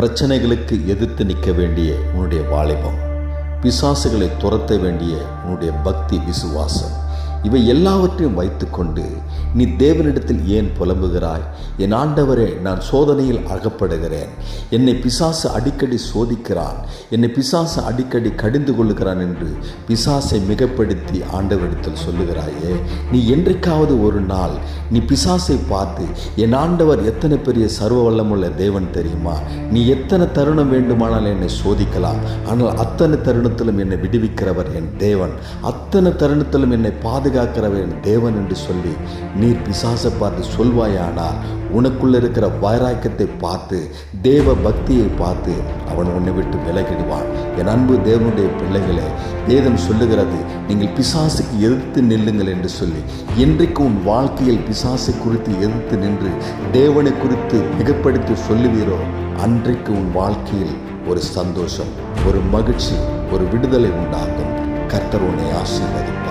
பிரச்சனைகளுக்கு எதிர்த்து நிற்க வேண்டிய உன்னுடைய வாலிபம். பிசாசுகளை துரத்த வேண்டிய உன்னுடைய பக்தி விசுவாசம். இவை எல்லாவற்றையும் வைத்துக்கொண்டு நீ தேவனிடத்தில் ஏன் புலம்புகிறாய்? என் ஆண்டவரே நான் சோதனையில் அகப்படுகிறேன். என்னை பிசாசு அடிக்கடி சோதிக்கிறான். என்னை பிசாசு அடிக்கடி கடிந்து கொள்ளுகிறான் என்று பிசாசை மிகப்படுத்தி ஆண்டவரிடத்தில் சொல்லுகிறாயே நீ என்றைக்காவது ஒரு நாள் நீ பிசாசை பார்த்து என் ஆண்டவர் எத்தனை பெரிய சர்வ வல்லமுள்ள தேவன் தெரியுமா? நீ எத்தனை தருணம் வேண்டுமானால் என்னை சோதிக்கலாம். ஆனால் அத்தனை தருணத்திலும் என்னை விடுவிக்கிறவர் என் தேவன். அத்தனை தருணத்திலும் என்னை பாதுகாக்கிறவர் பாதுகாக்கிறவன் தேவன் என்று சொல்லி நீர் பிசாசை பார்த்து சொல்வாயானால் உனக்குள்ள இருக்கிற வைராக்கியத்தை பார்த்து தேவ பக்தியை பார்த்து அவன் உன்னை விட்டு விலகிடுவான். என் அன்பு தேவனுடைய பிள்ளைகளே வேதம் சொல்லுகிறது நீங்கள் பிசாசுக்கு எதிர்த்து நில்லுங்கள் என்று சொல்லி இன்றைக்கு உன் வாழ்க்கையில் பிசாசை குறித்து எதிர்த்து நின்று தேவனை குறித்து மிகப்படுத்தி சொல்லுவீரோ அன்றைக்கு உன் வாழ்க்கையில் ஒரு சந்தோஷம் ஒரு மகிழ்ச்சி ஒரு விடுதலை உண்டாகும். கர்த்தர் உன்னை ஆசீர்வதிப்பார்.